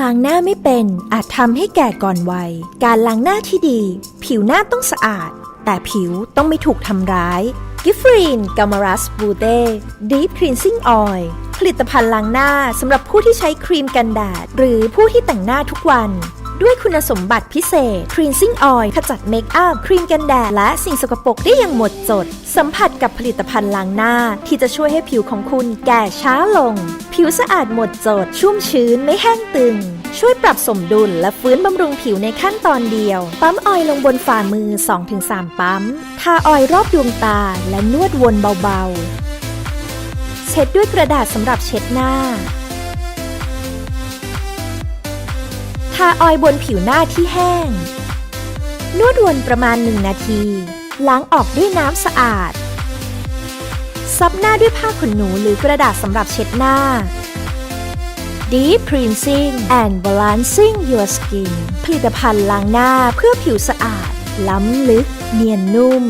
ล้างหน้าไม่เป็นอาจทำให้แก่ก่อนวัย การล้างหน้าที่ดี ผิวหน้าต้องสะอาด แต่ผิวต้องไม่ถูกทำร้าย กิฟฟรีนกามารัสบูเต้ดีฟคลีนซิ่งออยล์ผลิตภัณฑ์ล้างหน้าสำหรับผู้ที่ใช้ครีมกันแดด หรือผู้ที่แต่งหน้าทุกวัน ด้วยคุณสมบัติพิเศษ Cleansing Oil ขจัดเมคอัพ ครีมกันแดด และสิ่งสกปรกได้อย่างหมดจด สัมผัสกับผลิตภัณฑ์ล้างหน้า ที่จะช่วยให้ผิวของคุณแก่ช้าลง ผิวสะอาดหมดจด ชุ่มชื้นไม่แห้งตึง ช่วยปรับสมดุลและฟื้นบำรุงผิวในขั้นตอนเดียว ปั๊มออยล์ลงบนฝ่ามือ 2-3 ปั๊ม ทาออยล์รอบดวงตา และนวดวนเบาๆ เช็ดด้วยกระดาษสำหรับเช็ดหน้าาออยบนผิวหน้าที่แห้ง นวดวนประมาณ 1 นาที ล้างออกด้วยน้ำสะอาด ซับหน้าด้วยผ้าขนหนูหรือกระดาษสำหรับเช็ดหน้า Deep Cleansing and Balancing Your Skin ผลิตภัณฑ์ล้างหน้าเพื่อผิวสะอาด ล้ำลึก เนียนนุ่ม